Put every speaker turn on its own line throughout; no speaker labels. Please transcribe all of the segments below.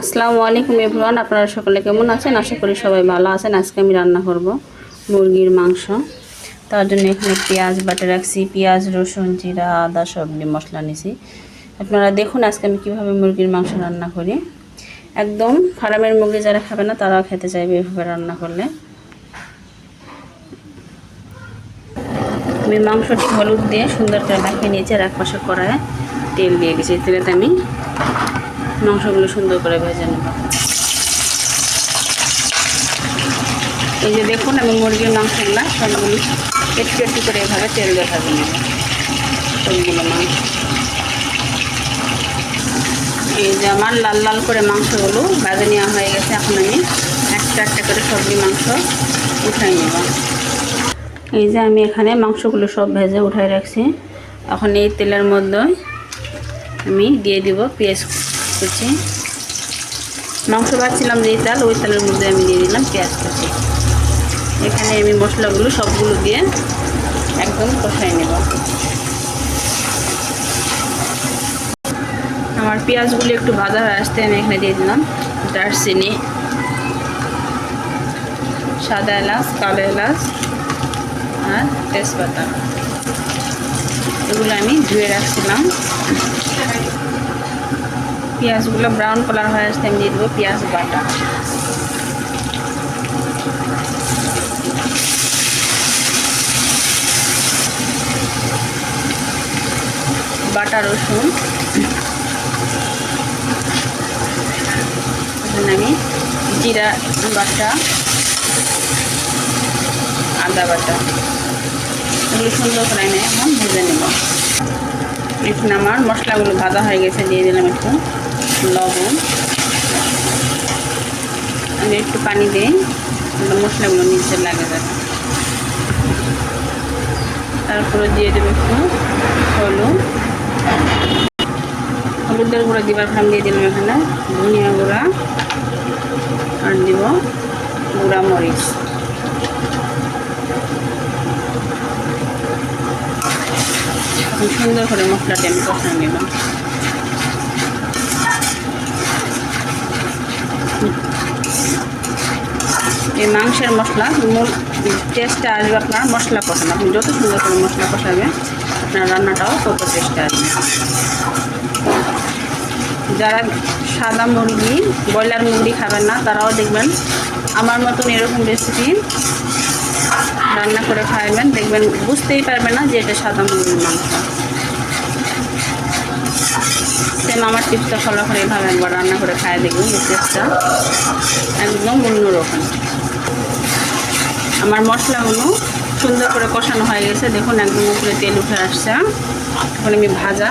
আসসালামু আলাইকুম এভরিওয়ান, আপনারা সকলে কেমন আছেন? আশা করি সবাই ভালো আছেন। আজকে আমি রান্না করব মুরগির মাংস। তার জন্য এখানে পেঁয়াজ বাটে রাখছি, পেঁয়াজ, রসুন, জিরা, আদা সব দিয়ে মশলা নিছি। আপনারা দেখুন আজকে আমি কীভাবে মুরগির মাংস রান্না করি। একদম ফার্মের মুরগি যারা খাবে না, তারাও খেতে চাইবে এভাবে রান্না করলে। আমি মাংসটি হলুদ দিয়ে সুন্দর করে মাখিয়ে নিয়েছি আর এক পাশে কড়ায় তেল দিয়ে গেছি তেলেতে আমি মাংসগুলো সুন্দর করে ভেজে নেব। এই যে দেখুন, আমি মুরগির মাংসগুলো সবগুলো একটু একটু করে এভাবে তেল দিয়ে নেব, সবগুলো মাংস। এই যে আমার লাল লাল করে মাংসগুলো ভেজে নেওয়া হয়ে গেছে, এখন আমি একটা একটা করে সবজি মাংস উঠাই নেব। এই যে আমি এখানে মাংসগুলো সব ভেজে উঠাই রাখছি। এখন এই তেলের মধ্যে আমি দিয়ে দিব পেঁয়াজ কুচি মাংস ভাজছিলাম যে তেল ওই তেলের মধ্যে আমি দিয়ে দিলাম পেঁয়াজ কুচি। এখানে আমি মশলাগুলো সবগুলো দিয়ে একদম কষাই নেব। আমার পেঁয়াজগুলো একটু ভাজা হয়ে আসতে আমি এখানে দিয়ে দিলাম দারচিনি, সাদা এলাচ, কালো এলাচ আর তেজপাতা। এগুলো আমি ধুয়ে রাখছিলাম। পেঁয়াজগুলো ব্রাউন কালার হয়ে আসতে আমি দিয়ে দেবো পেঁয়াজ বাটা। বাটা, রসুন। আমি জিরা বাটা, আদা বাটা। এগুলো সুন্দর করে আমি এখন ভেজে নেব। এখন আমার মশলাগুলো ভাজা হয়ে গেছে, দিয়ে দিলাম একটু। লবণ। আমি একটু পানি দিই মশলাগুলো নিচে লাগে যাবে। তারপরে দিয়ে দেবো একটু হলুদ। হলুদের গুঁড়ো দিবার ফার্ম দিয়ে দিলাম এখানে, ধনিয়া গুঁড়া, আর দিব গুঁড়া মরিচ সুন্দর করে মশলাটা আমি কষানো নিলাম। এই মাংসের মশলা, মূল টেস্টটা আসবে আপনার মশলা কষানো। আপনি যত সুন্দর করে মশলা কষাবেন, আপনার রান্নাটাও তত টেস্টে আসবে। যারা সাদা মুরগি, ব্রয়লার মুরগি খাবেন না, তারাও দেখবেন আমার মতন এরকম রেসিপি রান্না করে খাইবেন। দেখবেন, বুঝতেই পারবেন না যে এটা সাদা মুরগির মাংস। সেম আমার টিপসটা ফলো করে এভাবে একবার রান্না করে খাই দেখুন এই টেস্টটা। একদম অন্যরকম আমার মশলাগুলো সুন্দর করে কষানো হয়ে গেছে। দেখুন, একদম উপরে তেল উঠে আসছে। এখন আমি ভাজা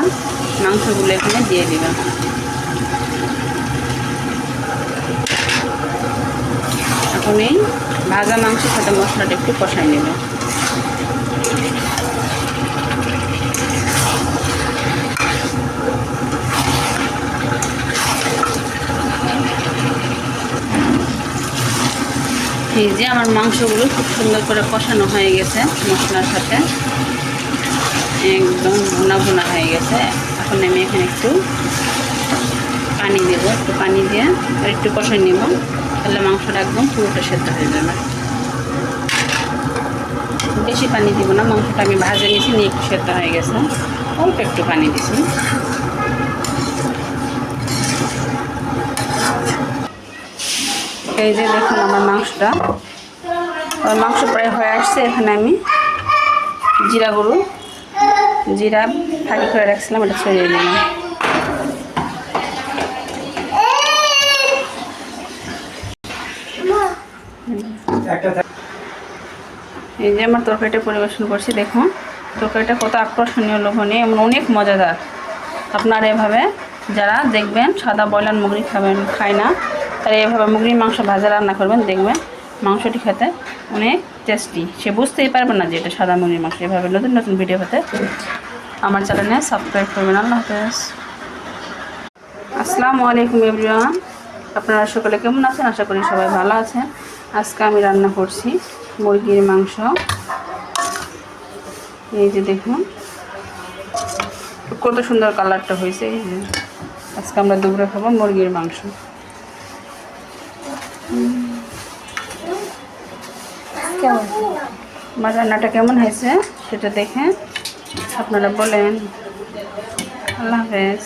মাংসগুলো এখানে দিয়ে দিলাম। এখন এই ভাজা মাংসের সাথে মশলাটা একটু কষাই নেব। এই যে আমার মাংসগুলো খুব সুন্দর করে কষানো হয়ে গেছে মশলার সাথে। একদম ভুনা ভুনা হয়ে গেছে। এখন আমি এখানে একটু পানি দেবো, একটু পানি দিয়ে আর একটু কষাই নেব। তাহলে মাংসটা একদম পুরোটা সেদ্ধ হয়ে যাবে। বেশি পানি দিব না, মাংসটা আমি ভাজে নিয়েছি, নিয়ে একটু সেদ্ধ হয়ে গেছে। অল্প একটু পানি দিছি। এই যে দেখুন আমার মাংসটা। আমার মাংস প্রায় হয়ে আসছে, এখানে আমি জিরা গরু জিরা ফাঁকি করে রাখছিলাম এটা ছড়িয়ে দিলাম। এই যে আমার তরকারিটা পরিবেশন করছি, দেখুন। তরকারিটা কত আকর্ষণীয়, লোভনীয় এমন অনেক মজাদার। আপনারা এভাবে যারা দেখবেন, সাদা ব্রয়লার মুগরি খাবেন, খায় না। তারা এভাবে মুগরির মাংস ভাজা রান্না করবেন, দেখবেন মাংসটি খেতে অনেক টেস্টি সে বুঝতেই পারবে না যে এটা সাদা মুগরির মাংস। এভাবে নতুন নতুন ভিডিও হতে আমার চ্যানেলে সাবস্ক্রাইব করবেন। আল্লাহ হাফেজ। আসসালামু আলাইকুম এভরিওয়ান আপনারা সকলে কেমন আছেন? আশা করি সবাই ভালো আছেন। আজকে আমি রান্না করছি মুরগির মাংস। এই যে দেখুন, কত সুন্দর কালারটা হয়েছে। এই যে, আজকে আমরা দুপুরে খাব মুরগির মাংস।
কেমন?
আমার রান্নাটা কেমন হয়েছে? সেটা দেখে আপনারা বলেন। আল্লাহ হাফেজ।